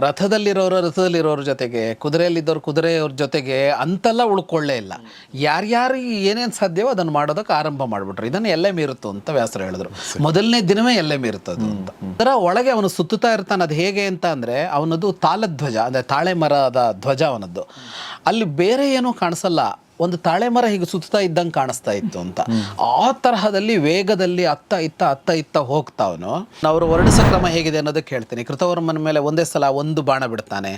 ರಥದಲ್ಲಿರೋರು ರಥದಲ್ಲಿರೋರ ಜೊತೆಗೆ ಕುದುರೆಯಲ್ಲಿದ್ದವ್ರು ಕುದುರೆಯವ್ರ ಜೊತೆಗೆ ಅಂತೆಲ್ಲ ಉಳ್ಕೊಳ್ಳೇ ಇಲ್ಲ. ಯಾರ್ಯಾರಿಗೆ ಏನೇನು ಸಾಧ್ಯವೋ ಅದನ್ನು ಮಾಡೋದಕ್ಕೆ ಆರಂಭ ಮಾಡಿಬಿಟ್ರು. ಇದನ್ನು ಎಲ್ಲೇ ಮೀರುತ್ತು ಅಂತ ವ್ಯಾಸರು ಹೇಳಿದ್ರು. ಮೊದಲನೇ ದಿನವೇ ಎಲ್ಲೇ ಮೀರುತ್ತದು ಅಂತ. ಅದರ ಒಳಗೆ ಅವನು ಸುತ್ತುತ್ತಾ ಇರ್ತಾನೆ. ಅದು ಹೇಗೆ ಅಂತ ಅಂದರೆ ಅವನದು ತಾಳಧ್ವಜ ಅಂದರೆ ತಾಳೆ ಮರದ ಧ್ವಜ ಅವನದ್ದು. ಅಲ್ಲಿ ಬೇರೆ ಏನೂ ಕಾಣಿಸಲ್ಲ. ಒಂದು ತಾಳೆ ಮರ ಹೀಗೆ ಸುತ್ತಾ ಇದ್ದಂಗೆ ಕಾಣಿಸ್ತಾ ಇತ್ತು ಅಂತ. ಆ ತರಹದಲ್ಲಿ ವೇಗದಲ್ಲಿ ಅತ್ತ ಇತ್ತ ಅತ್ತ ಇತ್ತ ಹೋಗ್ತಾವನು. ಅವರು ವರ್ಣಿಸ ಕ್ರಮ ಹೇಗಿದೆ ಅನ್ನೋದಕ್ಕೆ ಹೇಳ್ತೀನಿ. ಕೃತವರ್ಮನ ಮೇಲೆ ಒಂದೇ ಸಲ ಒಂದು ಬಾಣ ಬಿಡ್ತಾನೆ.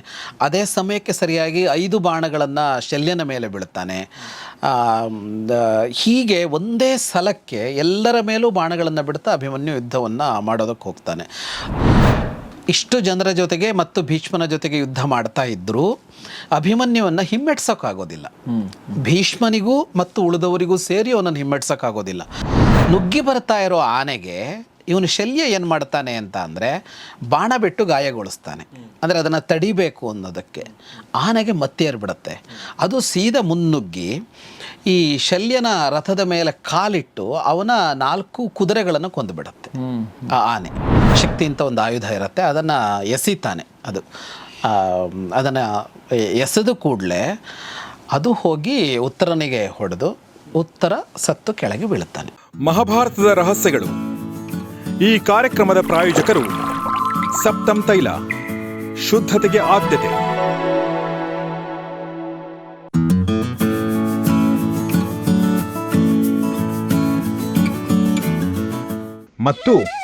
ಅದೇ ಸಮಯಕ್ಕೆ ಸರಿಯಾಗಿ ಐದು ಬಾಣಗಳನ್ನು ಶಲ್ಯನ ಮೇಲೆ ಬೀಳ್ತಾನೆ. ಹೀಗೆ ಒಂದೇ ಸಲಕ್ಕೆ ಎಲ್ಲರ ಮೇಲೂ ಬಾಣಗಳನ್ನು ಬಿಡ್ತಾ ಅಭಿಮನ್ಯು ಯುದ್ಧವನ್ನು ಮಾಡೋದಕ್ಕೆ ಹೋಗ್ತಾನೆ. ಇಷ್ಟು ಜನರ ಜೊತೆಗೆ ಮತ್ತು ಭೀಷ್ಮನ ಜೊತೆಗೆ ಯುದ್ಧ ಮಾಡ್ತಾ ಇದ್ದರೂ ಅಭಿಮನ್ಯುವನ್ನು ಹಿಮ್ಮೆಟ್ಸೋಕ್ಕಾಗೋದಿಲ್ಲ. ಭೀಷ್ಮನಿಗೂ ಮತ್ತು ಉಳಿದವರಿಗೂ ಸೇರಿ ಅವನನ್ನು ಹಿಮ್ಮೆಟ್ಸೋಕ್ಕಾಗೋದಿಲ್ಲ. ನುಗ್ಗಿ ಬರ್ತಾ ಇರೋ ಆನೆಗೆ ಇವನು ಶಲ್ಯ ಏನು ಮಾಡ್ತಾನೆ ಅಂತ ಅಂದರೆ ಬಾಣ ಬಿಟ್ಟು ಗಾಯಗೊಳಿಸ್ತಾನೆ. ಅಂದರೆ ಅದನ್ನು ತಡಿಬೇಕು ಅನ್ನೋದಕ್ಕೆ. ಆನೆಗೆ ಮತ್ತೇರ್ಬಿಡತ್ತೆ ಅದು ಸೀದಾ ಮುನ್ನುಗ್ಗಿ ಈ ಶಲ್ಯನ ರಥದ ಮೇಲೆ ಕಾಲಿಟ್ಟು ಅವನ ನಾಲ್ಕು ಕುದುರೆಗಳನ್ನು ಕೊಂದುಬಿಡತ್ತೆ. ಆ ಆನೆ. ಶಕ್ತಿ ಅಂತ ಒಂದು ಆಯುಧ ಇರುತ್ತೆ ಅದನ್ನು ಎಸಿತಾನೆ ಅದು. ಅದನ್ನು ಎಸೆದು ಕೂಡಲೇ ಅದು ಹೋಗಿ ಉತ್ತರನಿಗೆ ಹೊಡೆದು ಉತ್ತರ ಸತ್ತು ಕೆಳಗೆ ಬೀಳುತ್ತಾನೆ. ಮಹಾಭಾರತದ ರಹಸ್ಯಗಳು. ಈ ಕಾರ್ಯಕ್ರಮದ ಪ್ರಾಯೋಜಕರು ಸಪ್ತಂ ತೈಲ ಶುದ್ಧತೆಗೆ ಆದ್ಯತೆ. ಮತ್ತು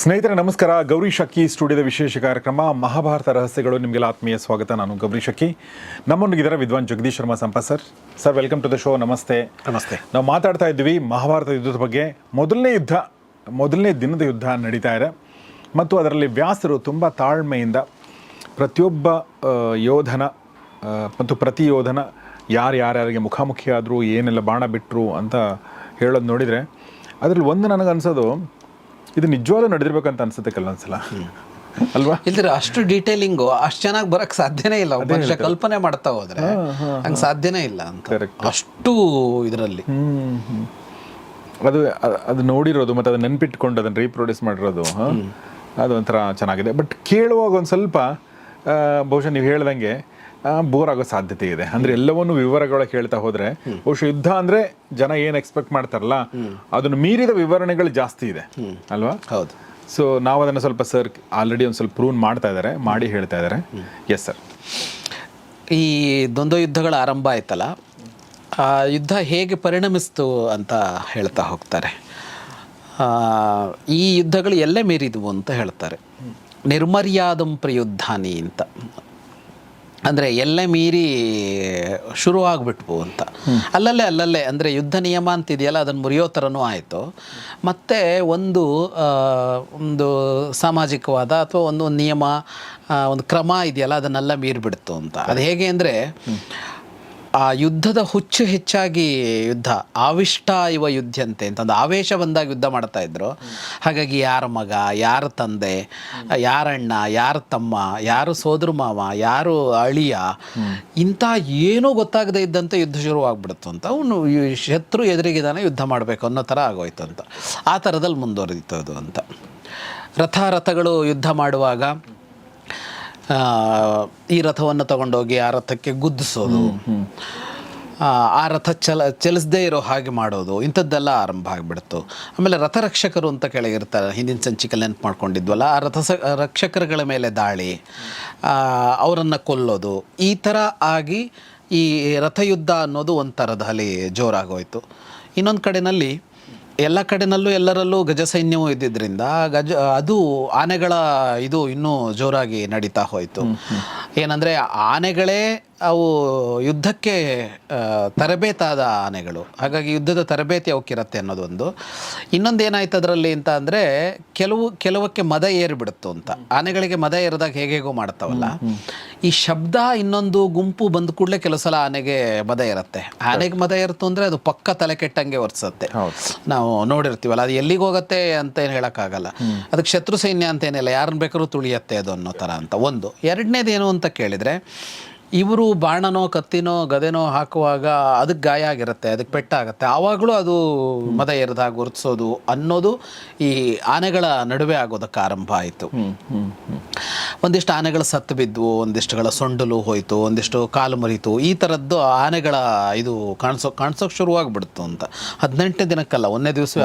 ಸ್ನೇಹಿತರೆ ನಮಸ್ಕಾರ. ಗೌರಿ ಶಕ್ಕಿ ಸ್ಟುಡಿಯೋದ ವಿಶೇಷ ಕಾರ್ಯಕ್ರಮ ಮಹಾಭಾರತ ರಹಸ್ಯಗಳು. ನಿಮಗೆಲ್ಲ ಆತ್ಮೀಯ ಸ್ವಾಗತ. ನಾನು ಗೌರಿ ಶಕ್ಕಿ. ನಮ್ಮೊಂದಿಗಿದ್ದಾರೆ ವಿದ್ವಾನ್ Jagadish Sharma Sampath sir. Sir welcome to the show ನಮಸ್ತೆ. ನಮಸ್ತೆ. ನಾವು ಮಾತಾಡ್ತಾ ಇದ್ವಿ ಮಹಾಭಾರತ ಯುದ್ಧದ ಬಗ್ಗೆ. ಮೊದಲನೇ ಯುದ್ಧ ಮೊದಲನೇ ದಿನದ ಯುದ್ಧ ನಡೀತಾ ಇದೆ. ಮತ್ತು ಅದರಲ್ಲಿ ವ್ಯಾಸರು ತುಂಬ ತಾಳ್ಮೆಯಿಂದ ಪ್ರತಿಯೊಬ್ಬ ಯೋಧನ ಮತ್ತು ಪ್ರತಿ ಯೋಧನ ಯಾರು ಯಾರ್ಯಾರಿಗೆ ಮುಖಾಮುಖಿ ಆದರು ಏನೆಲ್ಲ ಬಾಣ ಬಿಟ್ಟರು ಅಂತ ಹೇಳೋದು ನೋಡಿದರೆ ಅದರಲ್ಲಿ ಒಂದು ನನಗನ್ಸೋದು ಇದು ನಿಜವಾಗ್ಲೂ ನಡೆದಿರ್ಬೇಕಂತ ಅನ್ಸುತ್ತೆ ಕೆಲವೊಂದ್ಸಲ. ಅಲ್ವಾ? ಇಲ್ದಿರ ಅಷ್ಟು ಡೀಟೇಲಿಂಗು ಅಷ್ಟು ಚೆನ್ನಾಗಿ ಬರಕ್ ಸಾಧ್ಯನೇ ಇಲ್ಲ. ಒಬ್ಬ ಮನುಷ್ಯ ಕಲ್ಪನೆ ಮಾಡ್ತಾ ಹೋದ್ರೆ ಹಂಗೆ ಸಾಧ್ಯನೇ ಇಲ್ಲ ಅಂತ. ಅಷ್ಟು ಇದರಲ್ಲಿ. ಅದು ಅದು ನೋಡಿರೋದು ಮತ್ತೆ ಅದನ್ನ ನೆನ್ಪಿಟ್ಕೊಂಡು ಅದನ್ನ ರೀಪ್ರೊಡ್ಯೂಸ್ ಮಾಡಿರೋದು ಅದೊಂಥರ ಚೆನ್ನಾಗಿದೆ. ಬಟ್ ಕೇಳುವಾಗ ಒಂದು ಸ್ವಲ್ಪ ಬಹುಶಃ ನೀವು ಹೇಳ್ದಂಗೆ ಬೋರ್ ಆಗೋ ಸಾಧ್ಯತೆ ಇದೆ. ಅಂದ್ರೆ ಎಲ್ಲವನ್ನು ವಿವರಗಳ ಕೇಳ್ತಾ ಹೋದ್ರೆ ಬಹುಶಃ ಯುದ್ಧ ಅಂದ್ರೆ ಜನ ಏನ್ ಎಕ್ಸ್ಪೆಕ್ಟ್ ಮಾಡ್ತಾರಲ್ಲ ಅದನ್ನು ಮೀರಿದ ವಿವರಣೆಗಳು ಜಾಸ್ತಿ ಇದೆ. ಅಲ್ವಾ? ಹೌದು. ಸೊ ನಾವು ಅದನ್ನು ಸ್ವಲ್ಪ ಸರ್ ಆಲ್ರೆಡಿ ಒಂದು ಸ್ವಲ್ಪ ಪ್ರೂವ್ ಮಾಡ್ತಾ ಇದ್ದಾರೆ ಮಾಡಿ ಹೇಳ್ತಾ ಇದ್ದಾರೆ ಎಸ್ ಸರ್ ಈ ದ್ವಂದ್ವ ಯುದ್ಧಗಳ ಆರಂಭ ಆಯ್ತಲ್ಲ ಆ ಯುದ್ಧ ಹೇಗೆ ಪರಿಣಮಿಸ್ತು ಅಂತ ಹೇಳ್ತಾ ಹೋಗ್ತಾರೆ. ಈ ಯುದ್ಧಗಳು ಎಲ್ಲೇ ಮೀರಿದ್ವು ಅಂತ ಹೇಳ್ತಾರೆ. ನಿರ್ಮರ್ಯಾದಂ ಪ್ರಯುದ್ಧಾನಿ ಅಂತ. ಅಂದರೆ ಎಲ್ಲ ಮೀರಿ ಶುರು ಆಗ್ಬಿಟ್ವು ಅಂತ. ಅಲ್ಲಲ್ಲೇ ಅಲ್ಲಲ್ಲೇ, ಅಂದರೆ ಯುದ್ಧ ನಿಯಮ ಅಂತಿದೆಯಲ್ಲ ಅದನ್ನು ಮುರಿಯೋ ಥರನೂ ಆಯಿತು. ಮತ್ತು ಒಂದು ಒಂದು ಸಾಮಾಜಿಕವಾದ ಅಥವಾ ಒಂದು ನಿಯಮ ಒಂದು ಕ್ರಮ ಇದೆಯಲ್ಲ, ಅದನ್ನೆಲ್ಲ ಮೀರಿಬಿಡ್ತು ಅಂತ. ಅದು ಹೇಗೆ ಅಂದರೆ ಆ ಯುದ್ಧದ ಹುಚ್ಚು ಹೆಚ್ಚಾಗಿ ಯುದ್ಧ, ಆವಿಷ್ಟ ಇವ ಯುದ್ಧಂತೆ ಅಂತಂದು ಆವೇಶ ಬಂದಾಗ ಯುದ್ಧ ಮಾಡ್ತಾ ಇದ್ರು. ಹಾಗಾಗಿ ಯಾರ ಮಗ, ಯಾರ ತಂದೆ ಯಾರಣ್ಣ ಯಾರ ತಮ್ಮ, ಯಾರು ಸೋದರ ಮಾವ, ಯಾರು ಅಳಿಯ, ಇಂಥ ಏನೂ ಗೊತ್ತಾಗದೇ ಇದ್ದಂತೆ ಯುದ್ಧ ಶುರುವಾಗ್ಬಿಡ್ತು ಅಂತ. ಅವನು ಶತ್ರು ಎದುರಿಗಿದಾನೆ ಯುದ್ಧ ಮಾಡಬೇಕು ಅನ್ನೋ ಥರ ಆಗೋಯ್ತು ಅಂತ. ಆ ಥರದಲ್ಲಿ ಮುಂದುವರೆದಿತ್ತು ಅದು ಅಂತ. ರಥ ರಥಗಳು ಯುದ್ಧ ಮಾಡುವಾಗ ಈ ರಥವನ್ನು ತಗೊಂಡೋಗಿ ಆ ರಥಕ್ಕೆ ಗುದ್ದಿಸೋದು. ಆ, ರಥ ಚಲ ಚಲಿಸದೇ ಇರೋ ಹಾಗೆ ಮಾಡೋದು. ಇಂಥದ್ದೆಲ್ಲ ಆರಂಭ ಆಗಿಬಿಡ್ತು. ಆಮೇಲೆ ರಥರಕ್ಷಕರು ಅಂತ ಕೆಳಗಿರ್ತಾರೆ. ಹಿಂದಿನ ಸಂಚಿಕೆ ನೆನಪು ಮಾಡ್ಕೊಂಡಿದ್ವಲ್ಲ ಆ ರಥ ರಕ್ಷಕರುಗಳ ಮೇಲೆ ದಾಳಿ ಅವರನ್ನು ಕೊಲ್ಲೋದು ಈ ಥರ ಆಗಿ ಈ ರಥಯುದ್ಧ ಅನ್ನೋದು ಒಂಥರದ ಅಲ್ಲಿ ಜೋರಾಗೋಯ್ತು. ಇನ್ನೊಂದು ಕಡೆನಲ್ಲಿ ಎಲ್ಲ ಕಡೆನಲ್ಲೂ ಎಲ್ಲರಲ್ಲೂ ಗಜ ಸೈನ್ಯವೂ ಇದ್ದಿದ್ದರಿಂದ ಗಜ ಅದು ಆನೆಗಳ ಇದು ಇನ್ನೂ ಜೋರಾಗಿ ನಡೀತಾ ಹೋಯಿತು. ಏನಂದರೆ ಆನೆಗಳೇ ಅವು ಯುದ್ಧಕ್ಕೆ ತರಬೇತಾದ ಆನೆಗಳು. ಹಾಗಾಗಿ ಯುದ್ಧದ ತರಬೇತಿ ಅವಕ್ಕಿರತ್ತೆ ಅನ್ನೋದೊಂದು. ಇನ್ನೊಂದು ಏನಾಯ್ತು ಅದರಲ್ಲಿ ಅಂತ ಅಂದರೆ ಕೆಲವು ಕೆಲವಕ್ಕೆ ಮದ ಏರಿಬಿಡುತ್ತು ಅಂತ. ಆನೆಗಳಿಗೆ ಮದ ಏರಿದಾಗ ಹೇಗೇಗೋ ಹೇಗೋ ಮಾಡ್ತಾವಲ್ಲ. ಈ ಶಬ್ದ ಇನ್ನೊಂದು ಗುಂಪು ಬಂದ ಕೂಡಲೇ ಕೆಲವು ಸಲ ಆನೆಗೆ ಮದ ಇರುತ್ತೆ ಆನೆಗೆ ಮದ ಇರುತ್ತು ಅಂದರೆ ಅದು ಪಕ್ಕ ತಲೆ ಕೆಟ್ಟಂಗೆ ಒರೆಸುತ್ತೆ. ನಾವು ನೋಡಿರ್ತೀವಲ್ಲ ಅದು ಎಲ್ಲಿಗೆ ಹೋಗುತ್ತೆ ಅಂತ ಏನು ಹೇಳೋಕ್ಕಾಗಲ್ಲ. ಅದಕ್ಕೆ ಶತ್ರು ಸೈನ್ಯ ಅಂತ ಏನಿಲ್ಲ ಯಾರನ್ನ ಬೇಕಾದ್ರೂ ತುಳಿಯತ್ತೆ ಅದು ಅನ್ನೋ ಥರ ಅಂತ. ಒಂದು. ಎರಡನೇದು ಏನು ಅಂತ ಕೇಳಿದರೆ ಇವರು ಬಾಣನೋ ಕತ್ತಿನೋ ಗದೆನೋ ಹಾಕುವಾಗ ಅದಕ್ಕೆ ಗಾಯ ಆಗಿರುತ್ತೆ ಅದಕ್ಕೆ ಪೆಟ್ಟಾಗುತ್ತೆ ಆವಾಗಲೂ ಅದು ಮದ ಎರೆದಾಗ ಗುರುತಿಸೋದು ಅನ್ನೋದು ಈ ಆನೆಗಳ ನಡುವೆ ಆಗೋದಕ್ಕೆ ಆರಂಭ ಆಯಿತು. ಒಂದಿಷ್ಟು ಆನೆಗಳು ಸತ್ತು ಬಿದ್ವು ಒಂದಿಷ್ಟುಗಳ ಸೊಂಡಲು ಹೋಯಿತು ಒಂದಿಷ್ಟು ಕಾಲು ಮರಿತು ಈ ಥರದ್ದು ಆನೆಗಳ ಇದು ಕಾಣಿಸೋ ಕಾಣಿಸೋಕೆ ಶುರುವಾಗ್ಬಿಡ್ತು ಅಂತ. ಹದಿನೆಂಟನೇ ದಿನಕ್ಕಲ್ಲ ಒಂದನೇ ದಿವಸ.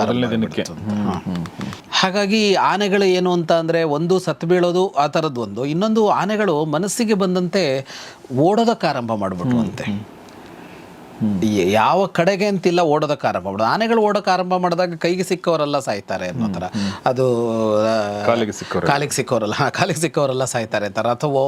ಹಾಗಾಗಿ ಆನೆಗಳು ಏನು ಅಂತ ಅಂದರೆ ಒಂದು ಸತ್ತು ಬೀಳೋದು ಆ ಥರದ್ದು ಒಂದು. ಇನ್ನೊಂದು ಆನೆಗಳು ಮನಸ್ಸಿಗೆ ಬಂದಂತೆ ಓಡೋದಕ್ಕೆ ಆರಂಭ ಈ- ಯಾವ ಕಡೆಗೆ ಅಂತಿಲ್ಲ ಓಡೋದಕ್ಕೆ ಆರಂಭ ಮಾಡೋದು. ಆನೆಗಳು ಓಡೋಕೆ ಆರಂಭ ಮಾಡಿದಾಗ ಕೈಗೆ ಸಿಕ್ಕವರೆಲ್ಲ ಸಾಯ್ತಾರೆ ಅನ್ನೋ ಥರ. ಅದು ಕಾಲಿಗೆ ಸಿಕ್ಕೋರಲ್ಲ. ಕಾಲಿಗೆ ಸಿಕ್ಕವರಲ್ಲ ಹಾ, ಕಾಲಿಗೆ ಸಿಕ್ಕವರೆಲ್ಲ ಸಾಯ್ತಾರೆ ಅಂತ ಅಥವಾ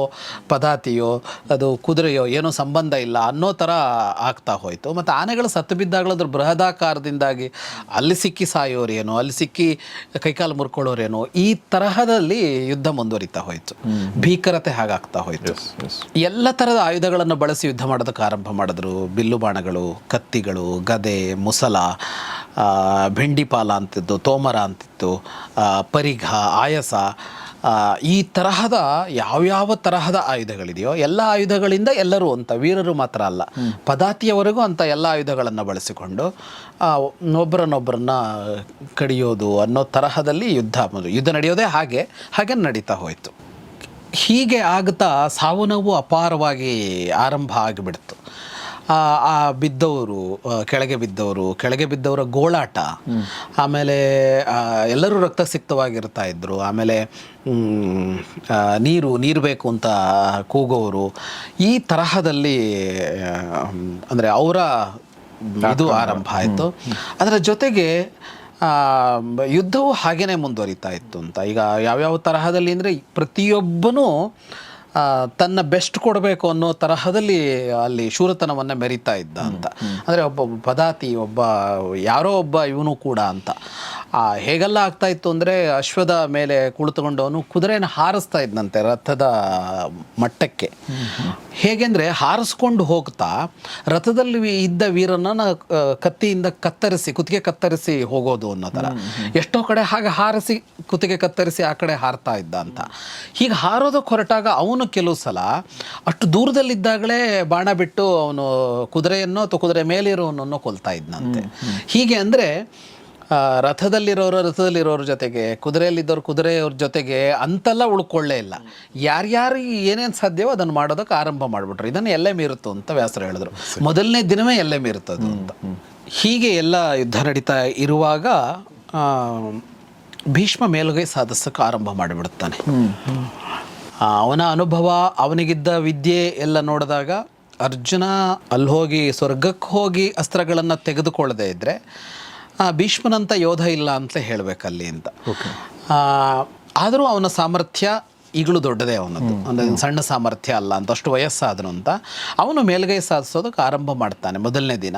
ಪದಾತಿಯೋ ಅದು ಕುದುರೆಯೋ ಏನೋ ಸಂಬಂಧ ಇಲ್ಲ ಅನ್ನೋ ಥರ ಆಗ್ತಾ ಹೋಯಿತು. ಮತ್ತು ಆನೆಗಳು ಸತ್ತು ಬಿದ್ದಾಗಲೂ ಅದ್ರ ಬೃಹದಾಕಾರದಿಂದಾಗಿ ಅಲ್ಲಿ ಸಿಕ್ಕಿ ಸಾಯೋರೇನೋ ಅಲ್ಲಿ ಸಿಕ್ಕಿ ಕೈಕಾಲು ಮುರ್ಕೊಳ್ಳೋರೇನೋ ಈ ತರಹದಲ್ಲಿ ಯುದ್ಧ ಮುಂದುವರಿತಾ ಹೋಯಿತು. ಭೀಕರತೆ ಹಾಗಾಗ್ತಾ ಹೋಯಿತು. ಎಲ್ಲ ಥರದ ಆಯುಧಗಳನ್ನು ಬಳಸಿ ಯುದ್ಧ ಮಾಡೋದಕ್ಕೆ ಆರಂಭ ಮಾಡಿದ್ರು. ಬಿಲ್ಲು ಬಾಣಗಳು ಕತ್ತಿಗಳು ಗದೆ ಮುಸಲ ಭಿಂಡಿಪಾಲ ಬೆಂಡಿಪಾಲ ಅಂತಿತ್ತು ತೋಮರ ಅಂತಿತ್ತು ಪರಿಘ ಆಯಸ ಈ ತರಹದ ಯಾವ್ಯಾವ ತರಹದ ಆಯುಧಗಳಿದೆಯೋ ಎಲ್ಲ ಆಯುಧಗಳಿಂದ ಎಲ್ಲರೂ ಅಂತ ವೀರರು ಮಾತ್ರ ಅಲ್ಲ ಪದಾತಿಯವರೆಗೂ ಅಂತ ಎಲ್ಲ ಆಯುಧಗಳನ್ನು ಬಳಸಿಕೊಂಡು ಒಬ್ಬರನ್ನೊಬ್ಬರನ್ನ ಕಡಿಯೋದು ಅನ್ನೋ ತರಹದಲ್ಲಿ ಯುದ್ಧ ಯುದ್ಧ ನಡೆಯೋದೇ ಹಾಗೆ ಹಾಗೆ ನಡೀತಾ ಹೋಯಿತು. ಹೀಗೆ ಆಗ್ತಾ ಸಾವು ನೋವು ಅಪಾರವಾಗಿ ಆರಂಭ ಆಗಿಬಿಡ್ತು. ಆ ಬಿದ್ದವರು ಕೆಳಗೆ ಬಿದ್ದವರು ಕೆಳಗೆ ಬಿದ್ದವರ ಗೋಳಾಟ ಆಮೇಲೆ ಎಲ್ಲರೂ ರಕ್ತ ಸಿಕ್ತವಾಗಿರ್ತಾ ಇದ್ರು. ಆಮೇಲೆ ನೀರು ನೀರು ಬೇಕು ಅಂತ ಕೂಗೋರು. ಈ ತರಹದಲ್ಲಿ ಅಂದರೆ ಅವರ ಇದು ಆರಂಭ ಆಯಿತು. ಅದರ ಜೊತೆಗೆ ಯುದ್ಧವು ಹಾಗೇನೆ ಮುಂದುವರಿತಾ ಇತ್ತು ಅಂತ. ಈಗ ಯಾವ್ಯಾವ ತರಹದಲ್ಲಿ ಅಂದರೆ ಪ್ರತಿಯೊಬ್ಬನೂ ತನ್ನ ಬೆಸ್ಟ್ ಕೊಡಬೇಕು ಅನ್ನೋ ತರಹದಲ್ಲಿ ಅಲ್ಲಿ ಶೂರತನವನ್ನು ಮೆರಿತಾ ಇದ್ದ ಅಂತ. ಅಂದರೆ ಒಬ್ಬ ಪದಾತಿ ಒಬ್ಬ ಯಾರೋ ಒಬ್ಬ ಇವನು ಕೂಡ ಅಂತ. ಹೇಗೆಲ್ಲ ಆಗ್ತಾ ಇತ್ತು ಅಂದರೆ ಅಶ್ವದ ಮೇಲೆ ಕುಳಿತುಕೊಂಡವನು ಕುದುರೆಯನ್ನು ಹಾರಿಸ್ತಾ ಇದ್ದಂತೆ ರಥದ ಮಟ್ಟಕ್ಕೆ. ಹೇಗೆಂದರೆ ಹಾರಿಸ್ಕೊಂಡು ಹೋಗ್ತಾ ರಥದಲ್ಲಿ ಇದ್ದ ವೀರನ ಕತ್ತಿಯಿಂದ ಕತ್ತರಿಸಿ, ಕುತ್ತಿಗೆ ಕತ್ತರಿಸಿ ಹೋಗೋದು ಅನ್ನೋ ಥರ ಎಷ್ಟೋ ಕಡೆ ಹಾಗೆ ಹಾರಿಸಿ ಕುತ್ತಿಗೆ ಕತ್ತರಿಸಿ ಆ ಕಡೆ ಹಾರ್ತಾ ಇದ್ದ ಅಂತ. ಹೀಗೆ ಹಾರೋದಕ್ಕೆ ಹೊರಟಾಗ ಅವನು ಕೆಲವು ಸಲ ಅಷ್ಟು ದೂರದಲ್ಲಿದ್ದಾಗಲೇ ಬಾಣ ಬಿಟ್ಟು ಅವನು ಕುದುರೆಯನ್ನು ಅಥವಾ ಕುದುರೆ ಮೇಲಿರೋನನ್ನು ಕೊಲ್ತಾ ಇದ್ದಂತೆ ಹೀಗೆ ಅಂದರೆ ರಥದಲ್ಲಿರೋರು ರಥದಲ್ಲಿರೋರ ಜೊತೆಗೆ ಕುದುರೆಯಲ್ಲಿದ್ದವ್ರು ಕುದುರೆಯವ್ರ ಜೊತೆಗೆ ಅಂತೆಲ್ಲ ಉಳ್ಕೊಳ್ಳೇ ಇಲ್ಲ. ಯಾರ್ಯಾರಿಗೆ ಏನೇನು ಸಾಧ್ಯವೋ ಅದನ್ನು ಮಾಡೋದಕ್ಕೆ ಆರಂಭ ಮಾಡಿಬಿಟ್ರು. ಇದನ್ನು ಎಲ್ಲೇ ಮೀರುತ್ತು ಅಂತ ವ್ಯಾಸರು ಹೇಳಿದ್ರು. ಮೊದಲನೇ ದಿನವೇ ಎಲ್ಲೇ ಮೀರುತ್ತದು ಅಂತ. ಹೀಗೆ ಎಲ್ಲ ಯುದ್ಧ ನಡೀತಾ ಇರುವಾಗ ಭೀಷ್ಮ ಮೇಲುಗೈ ಸಾಧಿಸಕ್ಕೆ ಆರಂಭ ಮಾಡಿಬಿಡುತ್ತಾನೆ ಅವನ ಅನುಭವ ಅವನಿಗಿದ್ದ ವಿದ್ಯೆ ಎಲ್ಲ ನೋಡಿದಾಗ ಅರ್ಜುನ ಅಲ್ಲಿ ಹೋಗಿ ಸ್ವರ್ಗಕ್ಕೆ ಹೋಗಿ ಅಸ್ತ್ರಗಳನ್ನು ತೆಗೆದುಕೊಳ್ಳದೇ ಇದ್ದರೆ ಭೀಷ್ಮನಂತ ಯೋಧ ಇಲ್ಲ ಅಂತ ಹೇಳಬೇಕಲ್ಲಿ ಅಂತ. ಆದರೂ ಅವನ ಸಾಮರ್ಥ್ಯ ಈಗಲೂ ದೊಡ್ಡದೇ ಅವನದ್ದು. ಅಂದರೆ ಸಣ್ಣ ಸಾಮರ್ಥ್ಯ ಅಲ್ಲ ಅಂತ ಅಷ್ಟು ವಯಸ್ಸಾದನು ಅಂತ. ಅವನು ಮೇಲ್ಗೈ ಸಾಧಿಸೋದಕ್ಕೆ ಆರಂಭ ಮಾಡ್ತಾನೆ ಮೊದಲನೇ ದಿನ.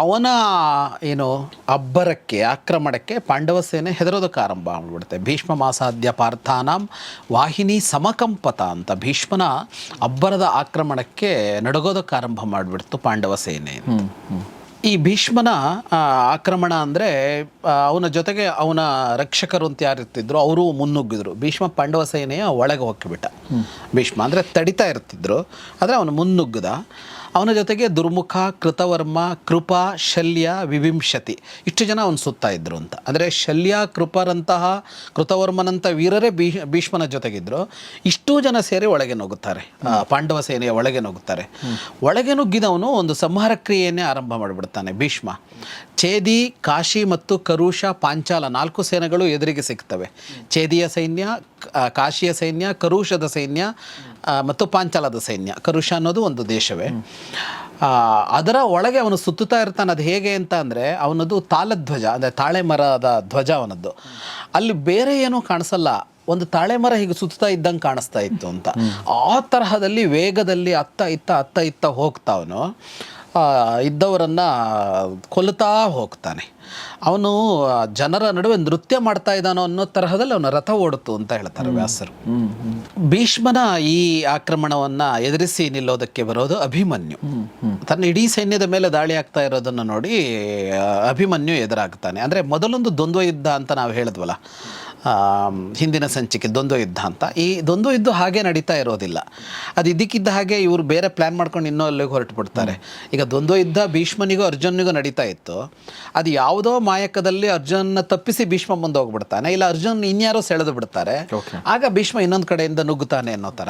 ಅವನ ಏನು ಅಬ್ಬರಕ್ಕೆ ಆಕ್ರಮಣಕ್ಕೆ ಪಾಂಡವ ಸೇನೆ ಹೆದರೋದಕ್ಕೆ ಆರಂಭ ಮಾಡಿಬಿಡುತ್ತೆ ಭೀಷ್ಮ ಮಾಸಾಧ್ಯ ಪಾರ್ಥಾನಾಂ ವಾಹಿನಿ ಸಮಕಂಪತ ಅಂತ ಭೀಷ್ಮನ ಅಬ್ಬರದ ಆಕ್ರಮಣಕ್ಕೆ ನಡಗೋದಕ್ಕೆ ಆರಂಭ ಮಾಡಿಬಿಡ್ತು ಪಾಂಡವ ಸೇನೆ ಅಂತ. ಈ ಭೀಷ್ಮನ ಆಕ್ರಮಣ ಅಂದರೆ ಅವನ ಜೊತೆಗೆ ಅವನ ರಕ್ಷಕರು ಅಂತ ಯಾರಿರ್ತಿದ್ರು ಅವರು ಮುನ್ನುಗ್ಗಿದ್ರು. ಭೀಷ್ಮ ಪಾಂಡವ ಸೇನೆಯ ಒಳಗೆ ಹೋಗಿಬಿಟ್ಟ. ಭೀಷ್ಮ ಅಂದರೆ ತಡಿತಾ ಇರ್ತಿದ್ರು ಆದರೆ ಅವನು ಮುನ್ನುಗ್ಗದ. ಅವನ ಜೊತೆಗೆ ದುರ್ಮುಖ, ಕೃತವರ್ಮ, ಕೃಪಾ, ಶಲ್ಯ, ವಿವಿಂಶತಿ. ಇಷ್ಟು ಜನ ಅವನು ಸುತ್ತಾ ಇದ್ರು ಅಂತ. ಅಂದರೆ ಶಲ್ಯ, ಕೃಪರಂತಹ ಕೃತವರ್ಮನಂಥ ವೀರರೇ ಭೀ, ಭೀಷ್ಮನ ಜೊತೆಗಿದ್ರು. ಇಷ್ಟೂ ಜನ ಸೇರಿ ಒಳಗೆ ನುಗ್ಗುತ್ತಾರೆ ಪಾಂಡವ ಸೇನೆಯ ಒಳಗೆ ನುಗ್ಗುತ್ತಾರೆ ಒಳಗೆ ನುಗ್ಗಿದವನು ಒಂದು ಸಂಹಾರ ಕ್ರಿಯೆಯನ್ನೇ ಆರಂಭ ಮಾಡಿಬಿಡ್ತಾನೆ, ಭೀಷ್ಮ. ಛೇದಿ, ಕಾಶಿ ಮತ್ತು ಕರುಷ, ಪಾಂಚಾಲ ನಾಲ್ಕು ಸೇನೆಗಳು ಎದುರಿಗೆ ಸಿಗ್ತವೆ. ಛೇದಿಯ ಸೈನ್ಯ ಕಾಶಿಯ ಸೈನ್ಯ ಕರುಷದ ಸೈನ್ಯ ಮತ್ತು ಪಾಂಚಾಲದ ಸೈನ್ಯ. ಕರುಷ ಅನ್ನೋದು ಒಂದು ದೇಶವೇ. ಅದರ ಒಳಗೆ ಅವನು ಸುತ್ತುತ್ತಾ ಇರ್ತಾನೆ. ಅದು ಹೇಗೆ ಅಂತ ಅಂದರೆ ಅವನದು ತಾಳಧ್ವಜ ಅಂದರೆ ತಾಳೆ ಮರದ ಧ್ವಜ ಅವನದ್ದು. ಅಲ್ಲಿ ಬೇರೆ ಏನೂ ಕಾಣಿಸಲ್ಲ. ಒಂದು ತಾಳೆ ಮರ ಹೀಗೆ ಸುತ್ತಾ ಇದ್ದಂಗೆ ಕಾಣಿಸ್ತಾ ಇತ್ತು ಅಂತ. ಆ ತರಹದಲ್ಲಿ ವೇಗದಲ್ಲಿ ಅತ್ತ ಇತ್ತ ಅತ್ತ ಇತ್ತ ಹೋಗ್ತಾ ಅವನು. ಆ, ಇದ್ದವರನ್ನ ಕೊಲ್ತಾ ಹೋಗ್ತಾನೆ. ಅವನು ಜನರ ನಡುವೆ ನೃತ್ಯ ಮಾಡ್ತಾ ಇದ್ದಾನೋ ಅನ್ನೋ ತರಹದಲ್ಲಿ ಅವನ ರಥ ಓಡಿತು ಅಂತ ಹೇಳ್ತಾರೆ ವ್ಯಾಸರು. ಭೀಷ್ಮನ ಈ ಆಕ್ರಮಣವನ್ನ ಎದುರಿಸಿ ನಿಲ್ಲೋದಕ್ಕೆ ಬರೋದು ಅಭಿಮನ್ಯು. ತನ್ನ ಇಡೀ ಸೈನ್ಯದ ಮೇಲೆ ದಾಳಿ ಆಗ್ತಾ ಇರೋದನ್ನು ನೋಡಿ ಅಭಿಮನ್ಯು ಎದುರಾಗ್ತಾನೆ. ಅಂದ್ರೆ ಮೊದಲೊಂದು ದ್ವಂದ್ವ ಯುದ್ಧ ಅಂತ ನಾವು ಹೇಳಿದ್ವಲ್ಲ. ಹಿಂದಿನ ಸಂಚಿಕೆ ದ್ವಂದ್ವ ಯುದ್ಧ ಅಂತ. ಈ ದ್ವಂದ್ವ ಯುದ್ಧ ಹಾಗೆ ನಡೀತಾ ಇರೋದಿಲ್ಲ. ಅದು ಇದಕ್ಕಿದ್ದ ಹಾಗೆ ಇವರು ಬೇರೆ ಪ್ಲ್ಯಾನ್ ಮಾಡ್ಕೊಂಡು ಇನ್ನೂ ಅಲ್ಲಿಗೆ ಹೊರಟು ಬಿಡ್ತಾರೆ. ಈಗ ದ್ವಂದ್ವ ಯುದ್ಧ ಭೀಷ್ಮನಿಗೂ ಅರ್ಜುನಿಗೂ ನಡೀತಾ ಇತ್ತು. ಅದು ಯಾವುದೋ ಮಾಯಕದಲ್ಲಿ ಅರ್ಜುನನ್ನ ತಪ್ಪಿಸಿ ಭೀಷ್ಮ ಮುಂದೆ ಹೋಗ್ಬಿಡ್ತಾನೆ ಇಲ್ಲ ಅರ್ಜುನ್ ಇನ್ಯಾರೋ ಸೆಳೆದು ಬಿಡ್ತಾರೆ. ಆಗ ಭೀಷ್ಮ ಇನ್ನೊಂದು ಕಡೆಯಿಂದ ನುಗ್ಗುತ್ತಾನೆ ಅನ್ನೋ ಥರ.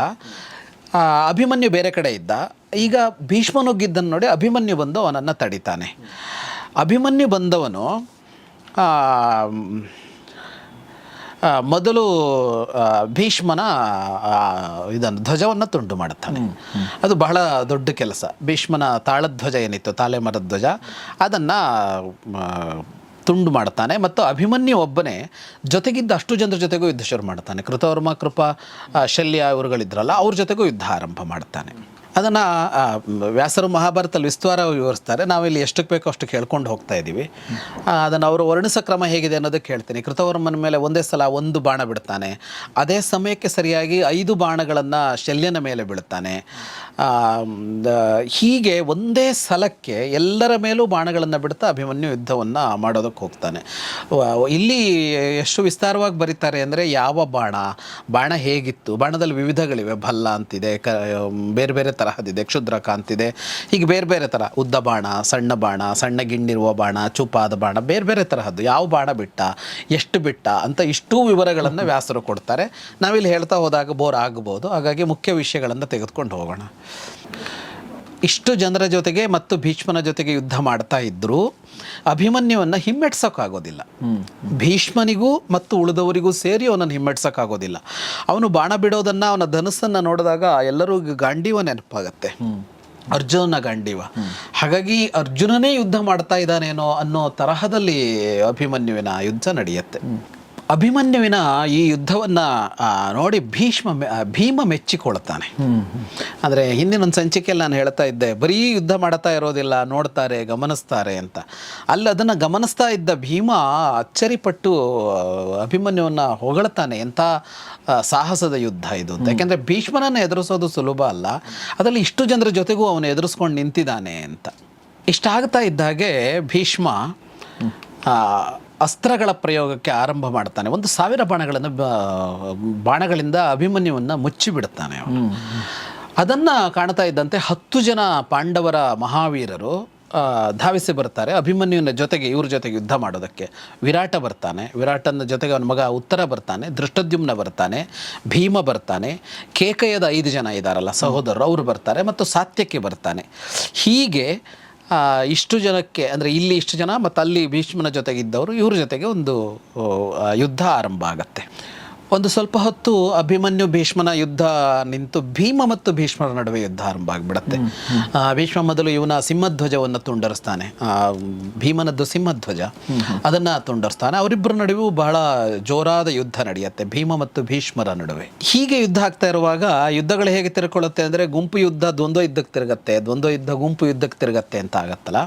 ಅಭಿಮನ್ಯು ಬೇರೆ ಕಡೆ ಇದ್ದ. ಈಗ ಭೀಷ್ಮ ನುಗ್ಗಿದ್ದನ್ನು ನೋಡಿ ಅಭಿಮನ್ಯು ಬಂದು ಅವನನ್ನು ತಡಿತಾನೆ. ಅಭಿಮನ್ಯು ಬಂದವನು ಮೊದಲು ಭೀಷ್ಮನ ಇದನ್ನು ಧ್ವಜವನ್ನು ತುಂಡು ಮಾಡುತ್ತಾನೆ ಅದು ಬಹಳ ದೊಡ್ಡ ಕೆಲಸ. ಭೀಷ್ಮನ ತಾಳಧ್ವಜ ಏನಿತ್ತು ತಾಳೆ ಮರದ ಧ್ವಜ ಅದನ್ನು ತುಂಡು ಮಾಡ್ತಾನೆ ಮತ್ತು ಅಭಿಮನ್ಯು ಒಬ್ಬನೇ ಜೊತೆಗಿದ್ದ ಅಷ್ಟು ಜನರ ಜೊತೆಗೂ ಯುದ್ಧ ಶುರು ಮಾಡ್ತಾನೆ ಕೃತವರ್ಮ ಕೃಪಾ ಶಲ್ಯ ಇವರುಗಳಿದ್ರಲ್ಲ ಅವ್ರ ಜೊತೆಗೂ ಯುದ್ಧ ಆರಂಭ ಮಾಡ್ತಾನೆ ಅದನ್ನು ವ್ಯಾಸರು ಮಹಾಭಾರತದಲ್ಲಿ ವಿಸ್ತಾರ ವಿವರಿಸ್ತಾರೆ. ನಾವಿಲ್ಲಿ ಎಷ್ಟಕ್ಕೆ ಬೇಕೋ ಅಷ್ಟು ಕೇಳ್ಕೊಂಡು ಹೋಗ್ತಾ ಇದ್ದೀವಿ ಅದನ್ನು ಅವರು ವರ್ಣಿಸ ಕ್ರಮ ಹೇಗಿದೆ ಅನ್ನೋದಕ್ಕೆ ಹೇಳ್ತೀನಿ. ಕೃತವರ್ಮನ ಮೇಲೆ ಒಂದೇ ಸಲ ಒಂದು ಬಾಣ ಬಿಡ್ತಾನೆ. ಅದೇ ಸಮಯಕ್ಕೆ ಸರಿಯಾಗಿ ಐದು ಬಾಣಗಳನ್ನು ಶಲ್ಯನ ಮೇಲೆ ಬಿಡ್ತಾನೆ ಹೀಗೆ ಒಂದೇ ಸಲಕ್ಕೆ ಎಲ್ಲರ ಮೇಲೂ ಬಾಣಗಳನ್ನು ಬಿಡ್ತಾ ಅಭಿಮನ್ಯು ಯುದ್ಧವನ್ನು ಮಾಡೋದಕ್ಕೆ ಹೋಗ್ತಾನೆ. ಇಲ್ಲಿ ಎಷ್ಟು ವಿಸ್ತಾರವಾಗಿ ಬರೀತಾರೆ ಅಂದರೆ ಯಾವ ಬಾಣ? ಬಾಣ ಹೇಗಿತ್ತು? ಬಾಣದಲ್ಲಿ ವಿವಿಧಗಳಿವೆ. ಭಲ್ಲ ಅಂತಿದೆ, ಕ, ಬೇರೆ ಬೇರೆ ತರಹದಿದೆ ಕ್ಷುದ್ರಕ ಅಂತಿದೆ ಹೀಗೆ ಬೇರೆ ಬೇರೆ ಥರ ಉದ್ದ ಬಾಣ, ಸಣ್ಣ ಬಾಣ, ಸಣ್ಣ ಗಿಣ್ಣಿರುವ ಬಾಣ, ಚೂಪಾದ ಬಾಣ, ಬೇರೆ ಬೇರೆ ತರಹದ್ದು. ಯಾವ ಬಾಣ ಬಿಟ್ಟ, ಎಷ್ಟು ಬಿಟ್ಟ ಅಂತ ಇಷ್ಟೂ ವಿವರಗಳನ್ನು ವ್ಯಾಸರು ಕೊಡ್ತಾರೆ. ನಾವಿಲ್ಲಿ ಹೇಳ್ತಾ ಹೋದಾಗ ಬೋರ್ ಆಗಬಹುದು ಹಾಗಾಗಿ ಮುಖ್ಯ ವಿಷಯಗಳನ್ನು ತೆಗೆದುಕೊಂಡು ಹೋಗೋಣ. ಇಷ್ಟು ಜನರ ಜೊತೆಗೆ ಮತ್ತು ಭೀಷ್ಮನ ಜೊತೆಗೆ ಯುದ್ಧ ಮಾಡ್ತಾ ಇದ್ದರೂ ಅಭಿಮನ್ಯುವನ್ನು ಹಿಮ್ಮೆಟ್ಸೋಕ್ಕಾಗೋದಿಲ್ಲ ಭೀಷ್ಮನಿಗೂ ಮತ್ತು ಉಳಿದವರಿಗೂ ಸೇರಿ ಅವನನ್ನು ಹಿಮ್ಮೆಟ್ಸೋಕ್ಕಾಗೋದಿಲ್ಲ ಅವನು ಬಾಣ ಬಿಡೋದನ್ನು, ಅವನ ಧನಸ್ಸನ್ನು ನೋಡಿದಾಗ ಎಲ್ಲರೂ ಗಾಂಡೀವ ನೆನಪಾಗತ್ತೆ. ಅರ್ಜುನನ ಗಾಂಡೀವ. ಹಾಗಾಗಿ ಅರ್ಜುನನೇ ಯುದ್ಧ ಮಾಡ್ತಾ ಇದ್ದಾನೇನೋ ಅನ್ನೋ ತರಹದಲ್ಲಿ ಅಭಿಮನ್ಯುವಿನ ಯುದ್ಧ ನಡೆಯುತ್ತೆ. ಅಭಿಮನ್ಯುವಿನ ಈ ಯುದ್ಧವನ್ನು ನೋಡಿ ಭೀಷ್ಮ ಭೀಮ ಮೆಚ್ಚಿಕೊಳ್ತಾನೆ ಹಿಂದಿನ ಒಂದು ಸಂಚಿಕೆಯಲ್ಲಿ ನಾನು ಹೇಳ್ತಾ ಇದ್ದೆ, ಬರೀ ಯುದ್ಧ ಮಾಡ್ತಾ ಇರೋದಿಲ್ಲ, ನೋಡ್ತಾರೆ, ಗಮನಿಸ್ತಾರೆ ಅಂತ. ಅಲ್ಲಿ ಅದನ್ನು ಗಮನಿಸ್ತಾ ಇದ್ದ ಭೀಮ ಅಚ್ಚರಿಪಟ್ಟು ಅಭಿಮನ್ಯುವನ್ನು ಹೊಗಳ್ತಾನೆ. ಎಂಥ ಸಾಹಸದ ಯುದ್ಧ ಇದು ಅಂತ. ಯಾಕೆಂದರೆ ಭೀಷ್ಮನನ್ನು ಎದುರಿಸೋದು ಸುಲಭ ಅಲ್ಲ. ಅದರಲ್ಲಿ ಇಷ್ಟು ಜನರ ಜೊತೆಗೂ ಅವನು ಎದುರಿಸ್ಕೊಂಡು ನಿಂತಿದ್ದಾನೆ ಅಂತ. ಇಷ್ಟಾಗ್ತಾ ಇದ್ದಾಗೆ ಭೀಷ್ಮ ಅಸ್ತ್ರಗಳ ಪ್ರಯೋಗಕ್ಕೆ ಆರಂಭ ಮಾಡ್ತಾನೆ. ಒಂದು ಸಾವಿರ ಬಾಣಗಳನ್ನು ಬಾಣಗಳಿಂದ ಅಭಿಮನ್ಯುವನ್ನು ಮುಚ್ಚಿಬಿಡುತ್ತಾನೆ ಅವನು. ಅದನ್ನು ಕಾಣ್ತಾ ಇದ್ದಂತೆ ಹತ್ತು ಜನ ಪಾಂಡವರ ಮಹಾವೀರರು ಧಾವಿಸಿ ಬರ್ತಾರೆ. ಅಭಿಮನ್ಯುವಿನ ಜೊತೆಗೆ ಇವ್ರ ಜೊತೆಗೆ ಯುದ್ಧ ಮಾಡೋದಕ್ಕೆ. ವಿರಾಟ ಬರ್ತಾನೆ. ವಿರಾಟನ ಜೊತೆಗೆ ಅವನ ಮಗ ಉತ್ತರ ಬರ್ತಾನೆ. ದೃಷ್ಟದ್ಯುಮ್ನ ಬರ್ತಾನೆ. ಭೀಮ ಬರ್ತಾನೆ. ಕೇಕಯದ ಐದು ಜನ ಇದ್ದಾರಲ್ಲ ಸಹೋದರರು ಅವರು ಬರ್ತಾರೆ ಮತ್ತು ಸಾತ್ಯಕ್ಕೆ ಬರ್ತಾನೆ. ಹೀಗೆ ಇಷ್ಟು ಜನಕ್ಕೆ, ಅಂದರೆ ಇಲ್ಲಿ ಇಷ್ಟು ಜನ ಮತ್ತು ಅಲ್ಲಿ ಭೀಷ್ಮನ ಜೊತೆಗಿದ್ದವರು, ಇವ್ರ ಜೊತೆಗೆ ಒಂದು ಯುದ್ಧ ಆರಂಭ ಆಗತ್ತೆ. ಒಂದು ಸ್ವಲ್ಪ ಹೊತ್ತು ಅಭಿಮನ್ಯು ಭೀಷ್ಮನ ಯುದ್ಧ ನಿಂತು ಭೀಮ ಮತ್ತು ಭೀಷ್ಮರ ನಡುವೆ ಯುದ್ಧ ಆರಂಭ ಆಗಿಬಿಡುತ್ತೆ. ಭೀಷ್ಮ ಮೊದಲು ಇವನ ಸಿಂಹಧ್ವಜವನ್ನು ತುಂಡರಿಸ್ತಾನೆ. ಭೀಮನದ್ದು ಸಿಂಹಧ್ವಜ. ಅದನ್ನು ತುಂಡರಿಸ್ತಾನೆ. ಅವರಿಬ್ಬರ ನಡುವೆ ಬಹಳ ಜೋರಾದ ಯುದ್ಧ ನಡೆಯುತ್ತೆ ಭೀಮ ಮತ್ತು ಭೀಷ್ಮರ ನಡುವೆ. ಹೀಗೆ ಯುದ್ಧ ಆಗ್ತಾ ಇರುವಾಗ ಯುದ್ಧಗಳು ಹೇಗೆ ತಿರುಕೊಳ್ಳುತ್ತೆ ಅಂದರೆ ಗುಂಪು ಯುದ್ಧ ದ್ವಂದ್ವ ಯುದ್ಧಕ್ಕೆ ತಿರುಗತ್ತೆ. ದ್ವಂದ್ವ ಯುದ್ಧ ಗುಂಪು ಯುದ್ಧಕ್ಕೆ ತಿರುಗತ್ತೆ ಅಂತ ಆಗತ್ತಲ್ಲ.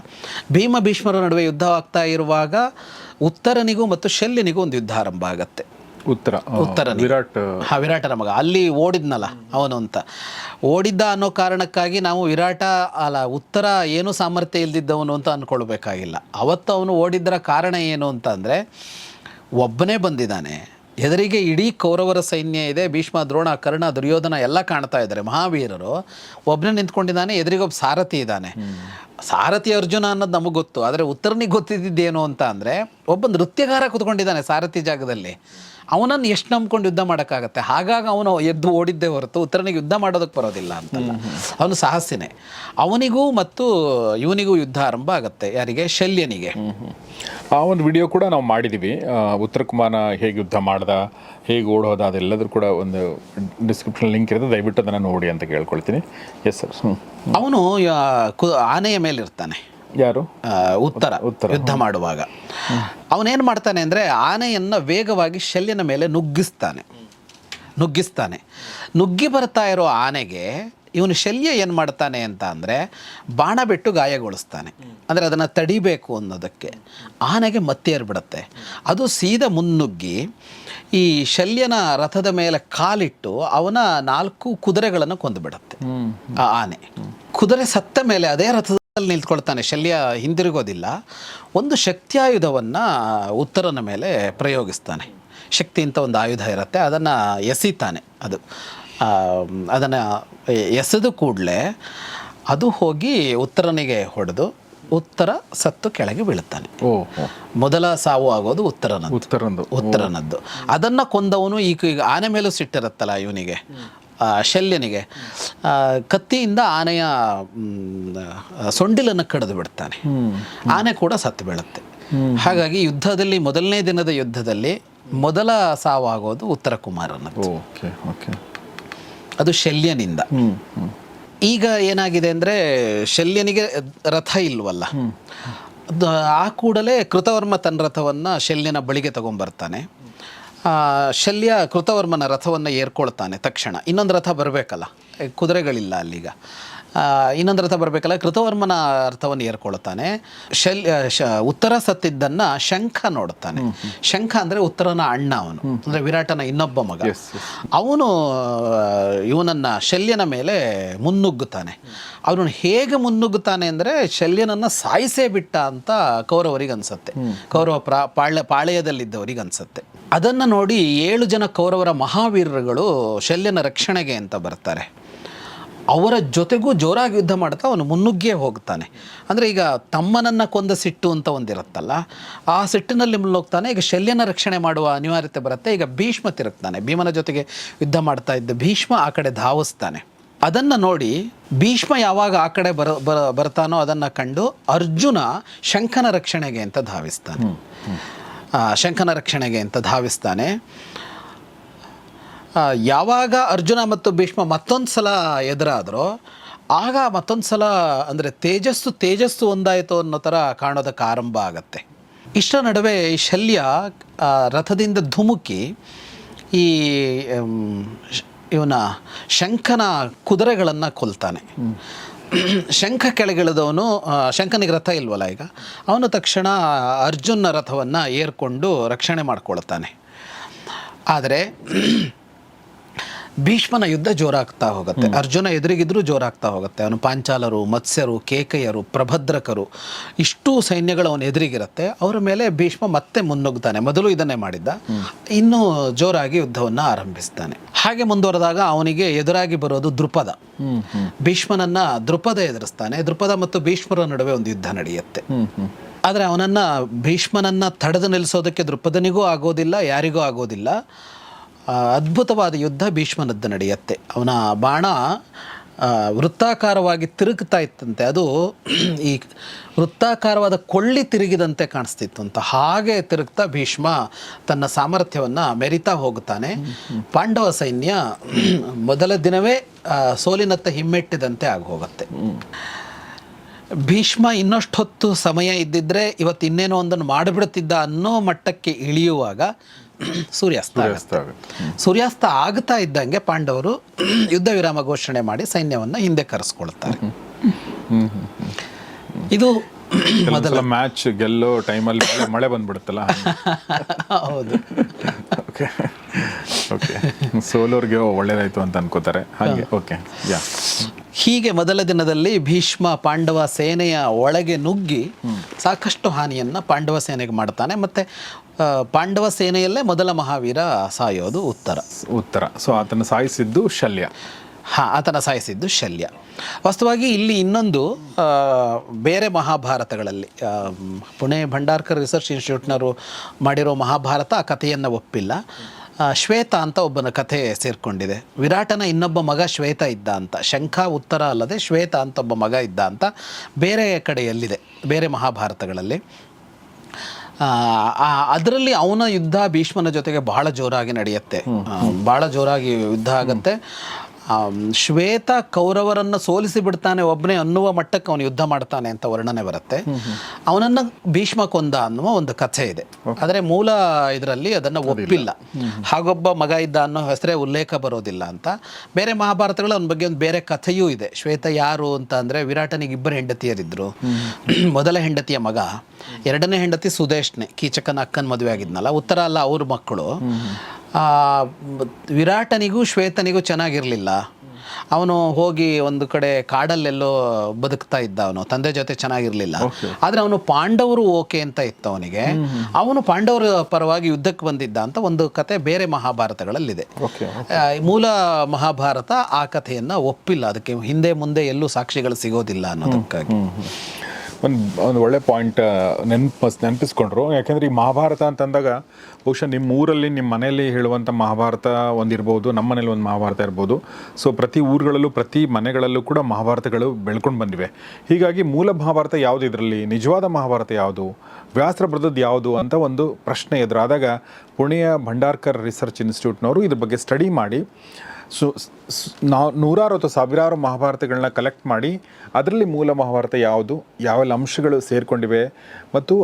ಭೀಮ ಭೀಷ್ಮರ ನಡುವೆ ಯುದ್ಧ ಆಗ್ತಾ ಇರುವಾಗ ಉತ್ತರನಿಗೂ ಮತ್ತು ಶಲ್ಯನಿಗೂ ಒಂದು ಯುದ್ಧ ಆರಂಭ ಆಗತ್ತೆ. ಉತ್ತರ ಉತ್ತರ. ವಿರಾಟ್ ಹಾ ವಿರಾಟರ ಮಗ. ಅಲ್ಲಿ ಓಡಿದ್ನಲ್ಲ ಅವನು ಅಂತ. ಓಡಿದ್ದ ಅನ್ನೋ ಕಾರಣಕ್ಕಾಗಿ ನಾವು ವಿರಾಟ ಅಲ್ಲ ಉತ್ತರ ಏನು ಸಾಮರ್ಥ್ಯ ಇಲ್ದಿದ್ದವನು ಅಂತ ಅಂದ್ಕೊಳ್ಬೇಕಾಗಿಲ್ಲ ಅವತ್ತು ಅವನು ಓಡಿದ್ದರ ಕಾರಣ ಏನು ಅಂತಂದರೆ ಒಬ್ಬನೇ ಬಂದಿದ್ದಾನೆ. ಎದುರಿಗೆ ಇಡೀ ಕೌರವರ ಸೈನ್ಯ ಇದೆ ಭೀಷ್ಮ ದ್ರೋಣ ಕರ್ಣ ದುರ್ಯೋಧನ ಎಲ್ಲ ಕಾಣ್ತಾ ಇದ್ದಾರೆ. ಮಹಾವೀರರು ಒಬ್ಬನೇ ನಿಂತ್ಕೊಂಡಿದ್ದಾನೆ ಎದುರಿಗೊಬ್ಬ ಸಾರಥಿ ಇದ್ದಾನೆ. ಸಾರಥಿ ಅರ್ಜುನ ಅನ್ನೋದು ನಮಗೆ ಗೊತ್ತು. ಆದರೆ ಉತ್ತರನಿಗೆ ಗೊತ್ತಿದ್ದೇನು ಅಂತ ಅಂದರೆ ಒಬ್ಬ ನೃತ್ಯಗಾರ ಕೂತ್ಕೊಂಡಿದ್ದಾನೆ ಸಾರಥಿ ಜಾಗದಲ್ಲಿ. ಅವನನ್ನು ಎಷ್ಟು ನಂಬ್ಕೊಂಡು ಯುದ್ಧ ಮಾಡೋಕ್ಕಾಗತ್ತೆ? ಹಾಗಾಗಿ ಅವನು ಎದ್ದು ಓಡಿದ್ದೇ ಹೊರತು ಉತ್ತರನಿಗೆ ಯುದ್ಧ ಮಾಡೋದಕ್ಕೆ ಬರೋದಿಲ್ಲ ಅಂತಲ್ಲ. ಅವನು ಸಾಹಸಿನೇ. ಅವನಿಗೂ ಮತ್ತು ಇವನಿಗೂ ಯುದ್ಧ ಆರಂಭ ಆಗುತ್ತೆ ಯಾರಿಗೆ? ಶಲ್ಯನಿಗೆ. ಆ ಒಂದು ವಿಡಿಯೋ ಕೂಡ ನಾವು ಮಾಡಿದ್ದೀವಿ ಉತ್ತರ ಕುಮಾರ ಹೇಗೆ ಯುದ್ಧ ಮಾಡ್ದ ಹೇಗೆ ಓಡೋದ ಅದೆಲ್ಲದರೂ ಕೂಡ ಒಂದು ಡಿಸ್ಕ್ರಿಪ್ಷನ್ ಲಿಂಕ್ ಇರುತ್ತೆ. ದಯವಿಟ್ಟು ಅದನ್ನು ನೋಡಿ ಅಂತ ಕೇಳ್ಕೊಳ್ತೀನಿ. ಎಸ್ ಸರ್ ಹ್ಞೂ ಅವನು ಆನೆಯ ಮೇಲೆ ಇರ್ತಾನೆ ಯಾರು? ಉತ್ತರ. ಉತ್ತರ, ಯುದ್ಧ ಮಾಡುವಾಗ. ಅವನೇನು ಮಾಡ್ತಾನೆ ಅಂದರೆ ಆನೆಯನ್ನು ವೇಗವಾಗಿ ಶಲ್ಯನ ಮೇಲೆ ನುಗ್ಗಿಸ್ತಾನೆ. ನುಗ್ಗಿಸ್ತಾನೆ. ನುಗ್ಗಿ ಬರ್ತಾ ಇರೋ ಆನೆಗೆ ಇವನು ಶಲ್ಯ ಏನು ಮಾಡ್ತಾನೆ ಅಂತ ಅಂದರೆ ಬಾಣ ಬಿಟ್ಟು ಗಾಯಗೊಳಿಸ್ತಾನೆ. ಅಂದರೆ ಅದನ್ನು ತಡಿಬೇಕು ಅನ್ನೋದಕ್ಕೆ. ಆನೆಗೆ ಮತ್ತೇರ್ಬಿಡತ್ತೆ ಅದು ಸೀದಾ ಮುನ್ನುಗ್ಗಿ ಈ ಶಲ್ಯನ ರಥದ ಮೇಲೆ ಕಾಲಿಟ್ಟು ಅವನ ನಾಲ್ಕು ಕುದುರೆಗಳನ್ನು ಕೊಂದುಬಿಡುತ್ತೆ. ಆ ಆನೆ. ಕುದುರೆ ಸತ್ತ ಮೇಲೆ ಅದೇ ರಥದಲ್ಲಿ ನಿಂತ್ಕೊಳ್ತಾನೆ. ಶಲ್ಯ ಹಿಂದಿರುಗೋದಿಲ್ಲ. ಒಂದು ಶಕ್ತಿಯಾಯುಧವನ್ನು ಉತ್ತರನ ಮೇಲೆ ಪ್ರಯೋಗಿಸ್ತಾನೆ. ಶಕ್ತಿ ಅಂತ ಒಂದು ಆಯುಧ ಇರುತ್ತೆ. ಅದನ್ನು ಎಸಿತಾನೆ ಅದು. ಅದನ್ನು ಎಸೆದು ಕೂಡಲೇ ಅದು ಹೋಗಿ ಉತ್ತರನಿಗೆ ಹೊಡೆದು ಉತ್ತರ ಸತ್ತು ಕೆಳಗೆ ಬೀಳುತ್ತಾನೆ. ಮೊದಲ ಸಾವು ಆಗೋದು ಉತ್ತರನದ್ದು. ಉತ್ತರನದ್ದು. ಅದನ್ನು ಕೊಂದವನು ಈಗ ಈಗ ಆನೆ ಮೇಲೂ ಸಿಟ್ಟಿರುತ್ತಲ್ಲ ಇವನಿಗೆ. ಶಲ್ಯನಿಗೆ. ಕತ್ತಿಯಿಂದ ಆನೆಯ ಸೊಂಡಿಲನ್ನು ಕಡಿದು ಬಿಡ್ತಾನೆ. ಆನೆ ಕೂಡ ಸತ್ತು ಬೀಳುತ್ತೆ. ಹಾಗಾಗಿ ಯುದ್ಧದಲ್ಲಿ ಮೊದಲನೇ ದಿನದ ಯುದ್ಧದಲ್ಲಿ ಮೊದಲ ಸಾವಾಗೋದು ಉತ್ತರ ಕುಮಾರನ ಓಕೆ ಓಕೆ. ಅದು ಶಲ್ಯನಿಂದ. ಈಗ ಏನಾಗಿದೆ ಅಂದರೆ ಶಲ್ಯನಿಗೆ ರಥ ಇಲ್ವಲ್ಲ? ಆ ಕೂಡಲೇ ಕೃತವರ್ಮ ತನ್ನ ರಥವನ್ನು ಶಲ್ಯನ ಬಳಿಗೆ ತಗೊಂಬರ್ತಾನೆ ಆ, ಶಲ್ಯ ಕೃತವರ್ಮನ ರಥವನ್ನು ಏರ್ಕೊಳ್ತಾನೆ ತಕ್ಷಣ. ಇನ್ನೊಂದು ರಥ ಬರಬೇಕಲ್ಲ ಕುದುರೆಗಳಿಲ್ಲ ಅಲ್ಲಿಗ. ಇನ್ನೊಂದು ಅರ್ಥ ಬರಬೇಕಲ್ಲ ಕೃತವರ್ಮನ ಅರ್ಥವನ್ನು ಏರ್ಕೊಳ್ತಾನೆ ಶಲ್ ಶ ಉತ್ತರ ಸತ್ತಿದ್ದನ್ನು ಶಂಖ ನೋಡ್ತಾನೆ ಶಂಖ ಅಂದರೆ ಉತ್ತರನ ಅಣ್ಣ ಅವನು ಅಂದರೆ ವಿರಾಟನ ಇನ್ನೊಬ್ಬ ಮಗ. ಅವನು ಇವನನ್ನು ಶಲ್ಯನ ಮೇಲೆ ಮುನ್ನುಗ್ಗುತ್ತಾನೆ. ಅವನು ಹೇಗೆ ಮುನ್ನುಗ್ಗುತ್ತಾನೆ ಅಂದರೆ ಶಲ್ಯನನ್ನು ಸಾಯಿಸೇ ಬಿಟ್ಟ ಅಂತ ಕೌರವರಿಗೆ ಅನ್ಸುತ್ತೆ ಕೌರವ ಪ್ರಾ ಪಾಳ್ಯ ಪಾಳ್ಯದಲ್ಲಿದ್ದವರಿಗೆ ಅನ್ಸುತ್ತೆ ಅದನ್ನು ನೋಡಿ ಏಳು ಜನ ಕೌರವರ ಮಹಾವೀರರುಗಳು ಶಲ್ಯನ ರಕ್ಷಣೆಗೆ ಅಂತ ಬರ್ತಾರೆ. ಅವರ ಜೊತೆಗೂ ಜೋರಾಗಿ ಯುದ್ಧ ಮಾಡ್ತಾ ಅವನು ಮುನ್ನುಗ್ಗೇ ಹೋಗ್ತಾನೆ. ಅಂದರೆ ಈಗ ತಮ್ಮನನ್ನು ಕೊಂದ ಸಿಟ್ಟು ಅಂತ ಒಂದಿರುತ್ತಲ್ಲ ಆ ಸಿಟ್ಟಿನಲ್ಲಿ ಮುನ್ನೋಗ್ತಾನೆ ಈಗ ಶಲ್ಯನ ರಕ್ಷಣೆ ಮಾಡುವ ಅನಿವಾರ್ಯತೆ ಬರುತ್ತೆ ಈಗ ಭೀಷ್ಮ ತಿರುಗ್ತಾನೆ. ಭೀಮನ ಜೊತೆಗೆ ಯುದ್ಧ ಮಾಡ್ತಾ ಇದ್ದ ಭೀಷ್ಮ ಆ ಕಡೆ ಧಾವಿಸ್ತಾನೆ. ಅದನ್ನು ನೋಡಿ ಭೀಷ್ಮ ಯಾವಾಗ ಆ ಕಡೆ ಬರ ಬರ ಬರ್ತಾನೋ ಅದನ್ನು ಕಂಡು ಅರ್ಜುನ ಶಂಖನ ರಕ್ಷಣೆಗೆ ಅಂತ ಧಾವಿಸ್ತಾನೆ. ಶಂಖನ ರಕ್ಷಣೆಗೆ ಅಂತ ಧಾವಿಸ್ತಾನೆ. ಯಾವಾಗ ಅರ್ಜುನ ಮತ್ತು ಭೀಷ್ಮ ಮತ್ತೊಂದು ಸಲ ಎದುರಾದರೂ, ಆಗ ಮತ್ತೊಂದು ಸಲ ಅಂದರೆ ತೇಜಸ್ಸು ತೇಜಸ್ಸು ಒಂದಾಯಿತು ಅನ್ನೋ ಥರ ಕಾಣೋದಕ್ಕೆ ಆರಂಭ ಆಗುತ್ತೆ. ಇಷ್ಟರ ನಡುವೆ ಶಲ್ಯ ರಥದಿಂದ ಧುಮುಕಿ, ಈ ಇವನ ಶಂಖನ ಕುದುರೆಗಳನ್ನು ಕೊಲ್ತಾನೆ. ಶಂಖ ಕೆಳಗಿಳಿದವನು ಶಂಖನಿಗೆ ರಥ ಇಲ್ವಲ್ಲ ಈಗ? ಅವನು ತಕ್ಷಣ ಅರ್ಜುನ ರಥವನ್ನು ಏರ್ಕೊಂಡು ರಕ್ಷಣೆ ಮಾಡ್ಕೊಳ್ತಾನೆ. ಆದರೆ ಭೀಷ್ಮನ ಯುದ್ಧ ಜೋರಾಗ್ತಾ ಹೋಗುತ್ತೆ. ಅರ್ಜುನ ಎದುರಿಗಿದ್ರೂ ಜೋರಾಗ್ತಾ ಹೋಗುತ್ತೆ. ಅವನು ಪಾಂಚಾಲರು ಮತ್ಸ್ಯರು ಕೇಕಯ್ಯರು ಪ್ರಭದ್ರಕರು ಇಷ್ಟು ಸೈನ್ಯಗಳು ಅವನು ಎದುರಿಗಿರುತ್ತೆ. ಅವರ ಮೇಲೆ ಭೀಷ್ಮ ಮತ್ತೆ ಮುನ್ನುಗ್ತಾನೆ. ಮೊದಲು ಇದನ್ನೇ ಮಾಡಿದ್ದ. ಇನ್ನೂ ಜೋರಾಗಿ ಯುದ್ಧವನ್ನು ಆರಂಭಿಸ್ತಾನೆ. ಹಾಗೆ ಮುಂದುವರೆದಾಗ ಅವನಿಗೆ ಎದುರಾಗಿ ಬರೋದು ದೃಪದ ಭೀಷ್ಮನನ್ನ ದೃಪದ ಎದುರಿಸ್ತಾನೆ. ದೃಪದ ಮತ್ತು ಭೀಷ್ಮರ ನಡುವೆ ಒಂದು ಯುದ್ಧ ನಡೆಯುತ್ತೆ. ಆದರೆ ಅವನನ್ನು ಭೀಷ್ಮನನ್ನು ತಡೆದು ನಿಲ್ಲಿಸೋದಕ್ಕೆ ದೃಪದನಿಗೂ ಆಗೋದಿಲ್ಲ ಯಾರಿಗೂ ಆಗೋದಿಲ್ಲ. ಅದ್ಭುತವಾದ ಯುದ್ಧ ಭೀಷ್ಮನದ್ದು ನಡೆಯುತ್ತೆ. ಅವನ ಬಾಣ ವೃತ್ತಾಕಾರವಾಗಿ ತಿರುಗ್ತಾ ಇತ್ತಂತೆ. ಅದು ಈ ವೃತ್ತಾಕಾರವಾದ ಕೊಳ್ಳಿ ತಿರುಗಿದಂತೆ ಕಾಣಿಸ್ತಿತ್ತು ಅಂತ. ಹಾಗೆ ತಿರುಗ್ತಾ ಭೀಷ್ಮ ತನ್ನ ಸಾಮರ್ಥ್ಯವನ್ನು ಮೆರಿತಾ ಹೋಗುತ್ತಾನೆ. ಪಾಂಡವ ಸೈನ್ಯ ಮೊದಲ ದಿನವೇ ಸೋಲಿನತ್ತ ಹಿಮ್ಮೆಟ್ಟಿದಂತೆ ಆಗೋಗುತ್ತೆ. ಭೀಷ್ಮ ಇನ್ನಷ್ಟೊತ್ತು ಸಮಯ ಇದ್ದಿದ್ರೆ ಇವತ್ತು ಇನ್ನೇನೋ ಒಂದನ್ನು ಮಾಡಿಬಿಡುತ್ತಿದ್ದ ಅನ್ನೋ ಮಟ್ಟಕ್ಕೆ ಇಳಿಯುವಾಗ ಸೂರ್ಯಾಸ್ತ ಸೂರ್ಯಾಸ್ತ ಆಗ್ತಾ ಇದ್ದಂಗೆ ಪಾಂಡವರು ಯುದ್ಧ ವಿರಾಮ ಘೋಷಣೆ ಮಾಡಿ ಸೈನ್ಯವನ್ನು ಹಿಂದೆ ಕರೆಸ್ಕೊಳ್ತಾರೆ. ಇದು ಮೊದಲ. ಮ್ಯಾಚ್ ಗೆಲ್ಲೋ ಟೈಮಲ್ಲಿ ಮಳೆ ಬಂದ್ಬಿಡುತ್ತಲ್ಲ? ಹೌದು. ಓಕೆ ಓಕೆ ಸೋಲೋರ್ಗೆ ಒಳ್ಳೇದಾಯ್ತು ಅಂತ ಅನ್ಕೋತಾರೆ. ಹಾಗೆ ಓಕೆ ಯಾ ಹೀಗೆ ಮೊದಲ ದಿನದಲ್ಲಿ ಭೀಷ್ಮ ಪಾಂಡವ ಸೇನೆಯ ಒಳಗೆ ನುಗ್ಗಿ ಸಾಕಷ್ಟು ಹಾನಿಯನ್ನು ಪಾಂಡವ ಸೇನೆಗೆ ಮಾಡ್ತಾನೆ. ಮತ್ತು ಪಾಂಡವ ಸೇನೆಯಲ್ಲೇ ಮೊದಲ ಮಹಾವೀರ ಸಾಯೋದು ಉತ್ತರ. ಉತ್ತರ. ಸೊ ಆತನ ಸಾಯಿಸಿದ್ದು ಶಲ್ಯ. ಹಾಂ ಆತನ ಸಾಯಿಸಿದ್ದು ಶಲ್ಯ. ವಾಸ್ತವವಾಗಿ ಇಲ್ಲಿ ಇನ್ನೊಂದು ಬೇರೆ ಮಹಾಭಾರತಗಳಲ್ಲಿ ಪುಣೆ ಭಂಡಾರ್ಕರ್ ರಿಸರ್ಚ್ ಇನ್ಸ್ಟಿಟ್ಯೂಟ್ನವರು ಮಾಡಿರೋ ಮಹಾಭಾರತ ಆ ಕಥೆಯನ್ನು ಒಪ್ಪಿಲ್ಲ. ಶ್ವೇತ ಅಂತ ಒಬ್ಬನ ಕಥೆ ಸೇರಿಕೊಂಡಿದೆ. ವಿರಾಟನ ಇನ್ನೊಬ್ಬ ಮಗ ಶ್ವೇತ ಇದ್ದ ಅಂತ. ಶಂಖ ಉತ್ತರ ಅಲ್ಲದೆ ಶ್ವೇತ ಅಂತ ಒಬ್ಬ ಮಗ ಇದ್ದ ಅಂತ ಬೇರೆ ಕಡೆಯಲ್ಲಿದೆ ಬೇರೆ ಮಹಾಭಾರತಗಳಲ್ಲಿ. ಅದರಲ್ಲಿ ಅವನ ಯುದ್ಧ ಭೀಷ್ಮನ ಜೊತೆಗೆ ಬಹಳ ಜೋರಾಗಿ ನಡೆಯುತ್ತೆ. ಬಹಳ ಜೋರಾಗಿ ಯುದ್ಧ ಆಗತ್ತೆ. ಶ್ವೇತ ಕೌರವರನ್ನ ಸೋಲಿಸಿ ಬಿಡ್ತಾನೆ ಒಬ್ಬನೇ ಅನ್ನುವ ಮಟ್ಟಕ್ಕೆ ಅವನು ಯುದ್ಧ ಮಾಡ್ತಾನೆ ಅಂತ ವರ್ಣನೆ ಬರುತ್ತೆ. ಅವನನ್ನ ಭೀಷ್ಮ ಕೊಂದ ಅನ್ನುವ ಒಂದು ಕಥೆ ಇದೆ. ಆದರೆ ಮೂಲ ಇದರಲ್ಲಿ ಅದನ್ನ ಒಪ್ಪಿಲ್ಲ. ಹಾಗೊಬ್ಬ ಮಗ ಇದ್ದ ಅನ್ನೋ ಹೆಸರೇ ಉಲ್ಲೇಖ ಬರೋದಿಲ್ಲ ಅಂತ. ಬೇರೆ ಮಹಾಭಾರತಗಳು ಅವನ ಬಗ್ಗೆ ಒಂದು ಬೇರೆ ಕಥೆಯೂ ಇದೆ. ಶ್ವೇತ ಯಾರು ಅಂತ ಅಂದ್ರೆ ವಿರಾಟನಿಗೆ ಇಬ್ಬರು ಹೆಂಡತಿಯರಿದ್ರು. ಮೊದಲ ಹೆಂಡತಿಯ ಮಗ ಎರಡನೇ ಹೆಂಡತಿ ಸುದೇಶ್ನೆ ಕೀಚಕನ ಅಕ್ಕನ ಮದುವೆ ಆಗಿದ್ನಲ್ಲ ಉತ್ತರ ಅಲ್ಲ ಅವ್ರ ಮಕ್ಕಳು. ವಿರಾಟನಿಗೂ ಶ್ವೇತನಿಗೂ ಚೆನ್ನಾಗಿರಲಿಲ್ಲ. ಅವನು ಹೋಗಿ ಒಂದು ಕಡೆ ಕಾಡಲ್ಲೆಲ್ಲೋ ಬದುಕ್ತಾ ಇದ್ದ ಅವನು ತಂದೆ ಜೊತೆ ಚೆನ್ನಾಗಿರ್ಲಿಲ್ಲ. ಆದ್ರೆ ಅವನು ಪಾಂಡವರು ಓಕೆ ಅಂತ ಇತ್ತು ಅವನಿಗೆ. ಅವನು ಪಾಂಡವರ ಪರವಾಗಿ ಯುದ್ಧಕ್ಕೆ ಬಂದಿದ್ದ ಅಂತ ಒಂದು ಕತೆ ಬೇರೆ ಮಹಾಭಾರತಗಳಲ್ಲಿದೆ. ಮೂಲ ಮಹಾಭಾರತ ಆ ಕಥೆಯನ್ನ ಒಪ್ಪಿಲ್ಲ. ಅದಕ್ಕೆ ಹಿಂದೆ ಮುಂದೆ ಎಲ್ಲೂ ಸಾಕ್ಷಿಗಳು ಸಿಗೋದಿಲ್ಲ ಅನ್ನೋದಕ್ಕಾಗಿ. ಒಂದು ಒಂದು ಒಳ್ಳೆ ಪಾಯಿಂಟ್ ನೆನ್ಪ ನೆನಪಿಸ್ಕೊಂಡ್ರು. ಯಾಕೆಂದ್ರೆ ಈ ಮಹಾಭಾರತ ಅಂತಂದಾಗ ಬಹುಶಃ ನಿಮ್ಮ ಊರಲ್ಲಿ ನಿಮ್ಮ ಮನೆಯಲ್ಲಿ ಹೇಳುವಂಥ ಮಹಾಭಾರತ ಒಂದಿರ್ಬೋದು, ನಮ್ಮ ಮನೇಲಿ ಒಂದು ಮಹಾಭಾರತ ಇರ್ಬೋದು. ಸೊ ಪ್ರತಿ ಊರುಗಳಲ್ಲೂ, ಪ್ರತಿ ಮನೆಗಳಲ್ಲೂ ಕೂಡ ಮಹಾಭಾರತಗಳು ಬೆಳ್ಕೊಂಡು ಬಂದಿವೆ. ಹೀಗಾಗಿ ಮೂಲ ಮಹಾಭಾರತ ಯಾವುದು ಇದರಲ್ಲಿ? ನಿಜವಾದ ಮಹಾಭಾರತ ಯಾವುದು? ವ್ಯಾಸ್ತ್ರ ಬರೆದದ್ದು ಯಾವುದು ಅಂತ ಒಂದು ಪ್ರಶ್ನೆ ಎದುರಾದಾಗ ಪುಣೆಯ ಭಂಡಾರ್ಕರ್ ರಿಸರ್ಚ್ ಇನ್ಸ್ಟಿಟ್ಯೂಟ್ನವರು ಇದ್ರ ಬಗ್ಗೆ ಸ್ಟಡಿ ಮಾಡಿ ಸೊ ನಾವು ನೂರಾರು ಅಥವಾ ಸಾವಿರಾರು ಮಹಾಭಾರತಗಳನ್ನ ಕಲೆಕ್ಟ್ ಮಾಡಿ ಅದರಲ್ಲಿ ಮೂಲ ಮಹಾಭಾರತ ಯಾವುದು ಯಾವೆಲ್ಲ ಅಂಶಗಳು ಸೇರಿಕೊಂಡಿವೆ ಮತ್ತು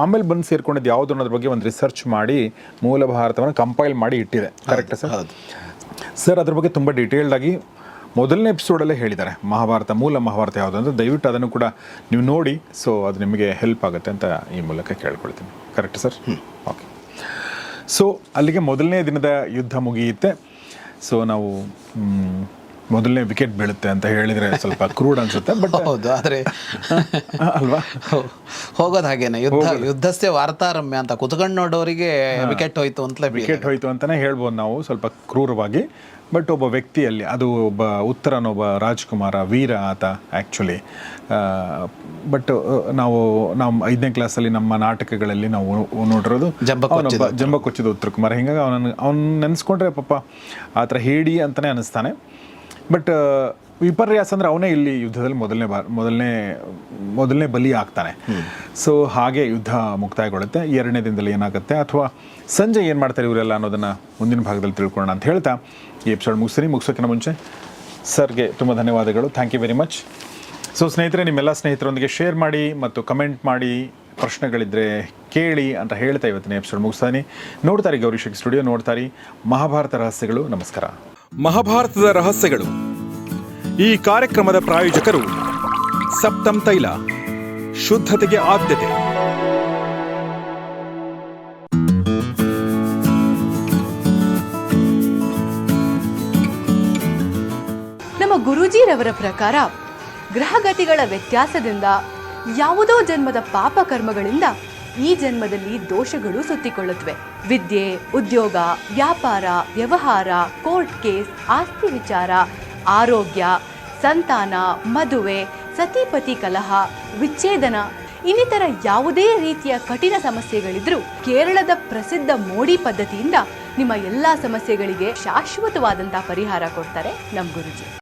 ಆಮೇಲೆ ಬಂದು ಸೇರಿಕೊಂಡಿದ್ದು ಯಾವುದು ಅನ್ನೋದ್ರ ಬಗ್ಗೆ ಒಂದು ರಿಸರ್ಚ್ ಮಾಡಿ ಮೂಲ ಭಾರತವನ್ನು ಕಂಪೈಲ್ ಮಾಡಿ ಇಟ್ಟಿದೆ. Correct sir? ಸರ್ ಅದ್ರ ಬಗ್ಗೆ ತುಂಬ ಡೀಟೇಲ್ಡ್ ಆಗಿ ಮೊದಲನೇ ಎಪಿಸೋಡಲ್ಲೇ ಹೇಳಿದ್ದಾರೆ ಮಹಾಭಾರತ ಮೂಲ ಮಹಾಭಾರತ ಯಾವುದು ಅಂತ. ದಯವಿಟ್ಟು ಅದನ್ನು ಕೂಡ ನೀವು ನೋಡಿ ಸೊ ಅದು ನಿಮಗೆ ಹೆಲ್ಪ್ ಆಗುತ್ತೆ ಅಂತ ಈ ಮೂಲಕ ಕೇಳ್ಕೊಳ್ತೀನಿ. Correct sir? ಓಕೆ ಸೊ ಅಲ್ಲಿಗೆ ಮೊದಲನೇ ದಿನದ ಯುದ್ಧ ಮುಗಿಯುತ್ತೆ. ಸೊ ನಾವು ಮೊದಲನೇ ವಿಕೆಟ್ ಬೀಳುತ್ತೆ ಅಂತ ಹೇಳಿದ್ರೆ ಸ್ವಲ್ಪ ಕ್ರೂಡ್ ಅನ್ಸುತ್ತೆ ಬಟ್ ಹೌದು ಆದ್ರೆ ಅಲ್ವಾ? ಹೋಗೋದು ಹಾಗೇನೆ. ಯುದ್ಧ ಯುದ್ಧಸ್ಥೆ ವಾರ್ತಾರಮ್ಯ ಅಂತ ಕುತ್ಕೊಂಡು ನೋಡೋರಿಗೆ ವಿಕೆಟ್ ಹೋಯ್ತು ಅಂತಲೇ ವಿಕೆಟ್ ಹೋಯ್ತು ಅಂತಲೇ ಹೇಳ್ಬೋದು ನಾವು ಸ್ವಲ್ಪ ಕ್ರೂರವಾಗಿ. ಬಟ್ ಒಬ್ಬ ವ್ಯಕ್ತಿಯಲ್ಲಿ ಅದು ಒಬ್ಬ ಉತ್ತರನೊಬ್ಬ ರಾಜ್ಕುಮಾರ ವೀರ ಆತ ಆ್ಯಕ್ಚುಲಿ ಬಟ್ ನಾವು ನಮ್ಮ ಐದನೇ ಕ್ಲಾಸಲ್ಲಿ ನಮ್ಮ ನಾಟಕಗಳಲ್ಲಿ ನಾವು ನೋಡಿರೋದು ಅವನೊಬ್ಬ ಜಂಬ ಕೊಚ್ಚಿದ ಉತ್ತರ ಕುಮಾರ್ ಹಿಂಗಾಗಿ ಅವನನ್ನು ಅವ್ನು ನೆನೆಸ್ಕೊಂಡ್ರೆ ಪಾಪ ಆ ಥರ ಹೇಳಿ ಅಂತಲೇ ಅನ್ನಿಸ್ತಾನೆ ಬಟ್ ವಿಪರ್ಯಾಸ ಅಂದ್ರೆ ಅವನೇ ಇಲ್ಲಿ ಯುದ್ಧದಲ್ಲಿ ಮೊದಲನೇ ಬಾರ್, ಮೊದಲನೇ ಮೊದಲನೇ ಬಲಿ ಆಗ್ತಾನೆ ಸೊ ಹಾಗೆ ಯುದ್ಧ ಮುಕ್ತಾಯಗೊಳ್ಳುತ್ತೆ. ಎರಡನೇ ದಿನದಲ್ಲಿ ಏನಾಗುತ್ತೆ? ಅಥವಾ ಸಂಜೆ ಏನು ಮಾಡ್ತಾರೆ ಇವರೆಲ್ಲ ಅನ್ನೋದನ್ನು ಮುಂದಿನ ಭಾಗದಲ್ಲಿ ತಿಳ್ಕೊಳ್ಳೋಣ ಅಂತ ಹೇಳ್ತಾ ಈ ಎಪಿಸೋಡ್ ಮುಗಿಸ್ತೀನಿ. ಮುಗಿಸೋಕ್ಕಿಂತ ಮುಂಚೆ ಸರ್ಗೆ ತುಂಬ ಧನ್ಯವಾದಗಳು. Thank you very much so ಸ್ನೇಹಿತರೆ, ನಿಮ್ಮೆಲ್ಲ ಸ್ನೇಹಿತರೊಂದಿಗೆ ಶೇರ್ ಮಾಡಿ ಮತ್ತು ಕಮೆಂಟ್ ಮಾಡಿ ಪ್ರಶ್ನೆಗಳಿದ್ದರೆ ಕೇಳಿ ಅಂತ ಹೇಳ್ತಾ ಇವತ್ತಿನ ಎಪಿಸೋಡ್ ಮುಗಿಸ್ತಾನೆ. ನೋಡ್ತಾರೆ ಗೌರಿಶಕ್ ಸ್ಟುಡಿಯೋ ನೋಡ್ತಾರೆ ಮಹಾಭಾರತ ರಹಸ್ಯಗಳು. ನಮಸ್ಕಾರ. ಮಹಾಭಾರತದ ರಹಸ್ಯಗಳು. ಈ ಕಾರ್ಯಕ್ರಮದ ಪ್ರಾಯೋಜಕರು ಸಪ್ತಂ ತೈಲ, ಶುದ್ಧತೆಗೆ ಆದ್ಯತೆ. ನಮ್ಮ ಗುರುಜಿರವರ ಪ್ರಕಾರ ಗ್ರಹಗತಿಗಳ ವ್ಯತ್ಯಾಸದಿಂದ ಯಾವುದೋ ಜನ್ಮದ ಪಾಪ ಕರ್ಮಗಳಿಂದ ಈ ಜನ್ಮದಲ್ಲಿ ದೋಷಗಳು ಸುತ್ತಿಕೊಳ್ಳುತ್ತವೆ. ವಿದ್ಯೆ, ಉದ್ಯೋಗ, ವ್ಯಾಪಾರ, ವ್ಯವಹಾರ, ಕೋರ್ಟ್ ಕೇಸ್, ಆಸ್ತಿ ವಿಚಾರ ಆರೋಗ್ಯ, ಸಂತಾನ, ಮದುವೆ, ಸತಿಪತಿ ಕಲಹ, ವಿಚ್ಛೇದನ, ಇನ್ನಿತರ ಯಾವುದೇ ರೀತಿಯ ಕಠಿಣ ಸಮಸ್ಯೆಗಳಿದ್ರೂ ಕೇರಳದ ಪ್ರಸಿದ್ಧ ಮೋಡಿ ಪದ್ಧತಿಯಿಂದ ನಿಮ್ಮ ಎಲ್ಲಾ ಸಮಸ್ಯೆಗಳಿಗೆ ಶಾಶ್ವತವಾದಂತಹ ಪರಿಹಾರ ಕೊಡ್ತಾರೆ ನಮ್ಮ ಗುರುಜಿ.